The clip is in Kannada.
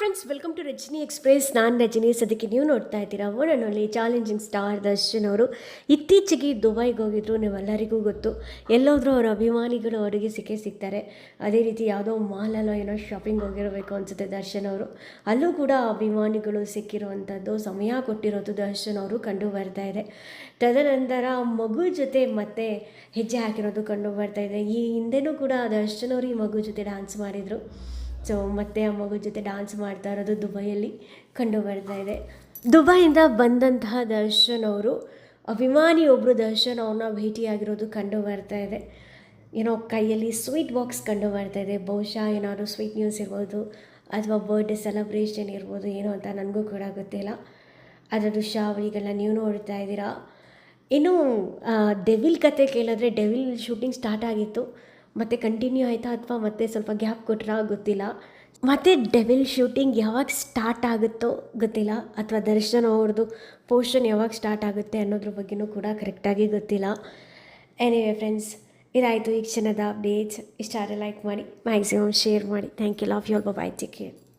Friends welcome to Rajani express ನಾನು ರಜನಿ. ಸದ್ಯಕ್ಕೆ ನೀವು ನೋಡ್ತಾ ಇದ್ದೀರಾ ಒಳ್ಳೆ ಚಾಲೆಂಜಿಂಗ್ ಸ್ಟಾರ್ ದರ್ಶನ್ ಅವರು. ಇತ್ತೀಚೆಗೆ ದುಬೈಗೆ ಹೋಗಿದ್ರು, ನೀವೆಲ್ಲರಿಗೂ ಗೊತ್ತು. ಎಲ್ಲೋದ್ರೂ ಅವರ ಅಭಿಮಾನಿಗಳು ಅವರಿಗೆ ಸಿಕ್ಕೇ ಸಿಗ್ತಾರೆ. ಅದೇ ರೀತಿ ಯಾವುದೋ ಮಾಲಲ್ಲೋ ಏನೋ ಶಾಪಿಂಗ್ ಹೋಗಿರಬೇಕು ಅನಿಸುತ್ತೆ ದರ್ಶನ್ ಅವರು. ಅಲ್ಲೂ ಕೂಡ ಅಭಿಮಾನಿಗಳು ಸಿಕ್ಕಿರುವಂಥದ್ದು, ಸಮಯ ಕೊಟ್ಟಿರೋದು ದರ್ಶನ್ ಅವರು ಕಂಡು ಬರ್ತಾ ಇದೆ. ತದನಂತರ ಮಗು ಜೊತೆ ಮತ್ತೆ ಹೆಜ್ಜೆ ಹಾಕಿರೋದು ಕಂಡು ಬರ್ತಾ ಇದೆ. ಈ ಹಿಂದೆನೂ ಕೂಡ ದರ್ಶನ್ ಅವರು ಈ ಮಗು ಜೊತೆ ಡ್ಯಾನ್ಸ್ ಮಾಡಿದರು. ಸೊ ಮತ್ತೆ ಆ ಮಗು ಜೊತೆ ಡಾನ್ಸ್ ಮಾಡ್ತಾ ಇರೋದು ದುಬೈಯಲ್ಲಿ ಕಂಡು ಬರ್ತಾ ಇದೆ. ದುಬೈಯಿಂದ ಬಂದಂತಹ ದರ್ಶನ್ ಅವರು, ಅಭಿಮಾನಿ ಒಬ್ಬರು ದರ್ಶನ್ ಅವ್ರನ್ನ ಭೇಟಿಯಾಗಿರೋದು ಕಂಡು ಬರ್ತಾ ಇದೆ. ಏನೋ ಕೈಯಲ್ಲಿ ಸ್ವೀಟ್ ಬಾಕ್ಸ್ ಕಂಡು ಬರ್ತಾ ಇದೆ. ಬಹುಶಃ ಏನಾದರೂ ಸ್ವೀಟ್ ನ್ಯೂಸ್ ಇರ್ಬೋದು ಅಥವಾ ಬರ್ಡೇ ಸೆಲೆಬ್ರೇಷನ್ ಇರ್ಬೋದು, ಏನೋ ಅಂತ ನನಗೂ ಕೂಡ ಗೊತ್ತಿಲ್ಲ. ಅದರ ದೃಶ್ಯಾವಳಿಗಳನ್ನ ನೀವು ನೋಡ್ತಾ ಇದ್ದೀರಾ. ಇನ್ನು ಡೆವಿಲ್ ಕತೆ ಕೇಳಿದ್ರೆ ಡೆವಿಲ್ ಶೂಟಿಂಗ್ ಸ್ಟಾರ್ಟ್ ಆಗಿತ್ತು. ಮತ್ತೆ ಕಂಟಿನ್ಯೂ ಆಯಿತಾ ಅಥವಾ ಮತ್ತೆ ಸ್ವಲ್ಪ ಗ್ಯಾಪ್ ಕೊಟ್ಟರೆ ಗೊತ್ತಿಲ್ಲ. ಮತ್ತು ಡೆವಿಲ್ ಶೂಟಿಂಗ್ ಯಾವಾಗ ಸ್ಟಾರ್ಟ್ ಆಗುತ್ತೋ ಗೊತ್ತಿಲ್ಲ. ಅಥವಾ ದರ್ಶನ್ ಅವ್ರದ್ದು ಪೋರ್ಷನ್ ಯಾವಾಗ ಸ್ಟಾರ್ಟ್ ಆಗುತ್ತೆ ಅನ್ನೋದ್ರ ಬಗ್ಗೆನೂ ಕೂಡ ಕರೆಕ್ಟಾಗಿ ಗೊತ್ತಿಲ್ಲ. ಎನಿವೆ ಫ್ರೆಂಡ್ಸ್ ಇದಾಯಿತು ಈ ಕ್ಷಣದ ಅಪ್ಡೇಟ್ಸ್ ಇಷ್ಟ ಆದರೆ ಲೈಕ್ ಮಾಡಿ ಮ್ಯಾಕ್ಸಿಮಮ್ ಶೇರ್ ಮಾಡಿ. Thank you love you bye take care